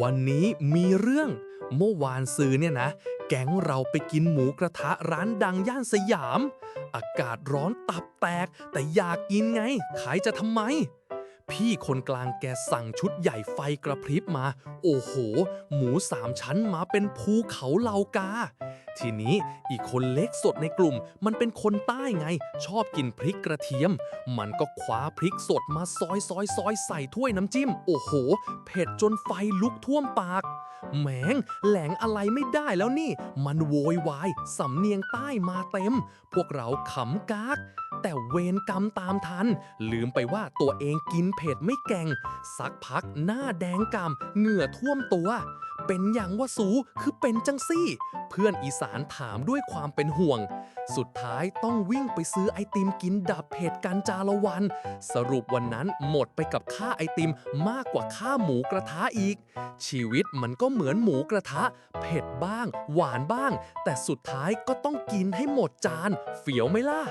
วันนี้มีเรื่อง เมื่อวานซื้อเนี่ยนะ แก๊งเราไปกินหมูกระทะร้านดังย่านสยาม อากาศร้อนตับแตก แต่อยากกินไง ขายจะทำไม พี่คนกลางแกสั่งชุดใหญ่ไฟกระพริบมา โอ้โห หมูสามชั้นมาเป็นภูเขาเหลากา ทีนี้อีกคนเล็กสดในกลุ่ม มันเป็นคนใต้ไง ชอบกินพริกกระเทียม มันก็คว้าพริกสดมาซอยซอยซอยใส่ถ้วยน้ำจิ้ม โอ้โห เผ็ดจนไฟลุกท่วมปาก แหมงแหลงอะไรไม่ได้แล้วนี่ มันโวยวาย สำเนียงใต้มาเต็ม พวกเราขำกากแต่เวรกรรมตามทัน ลืมไปว่าตัวเองกินเผ็ดไม่แก่ง สักพักหน้าแดงกำเหงื่อท่วมตัว เป็นอย่างว่าสูคือเป็นจังซี่ เพื่อนอีสานถามด้วยความเป็นห่วง สุดท้ายต้องวิ่งไปซื้อไอติมกินดับเผ็ดกันจาละวัน สรุปวันนั้นหมดไปกับค่าไอติมมากกว่าค่าหมูกระทะอีก ชีวิตมันก็เหมือนหมูกระทะ เผ็ดบ้าง หวานบ้าง แต่สุดท้ายก็ต้องกินให้หมดจาน เฟียวไหมล่ะ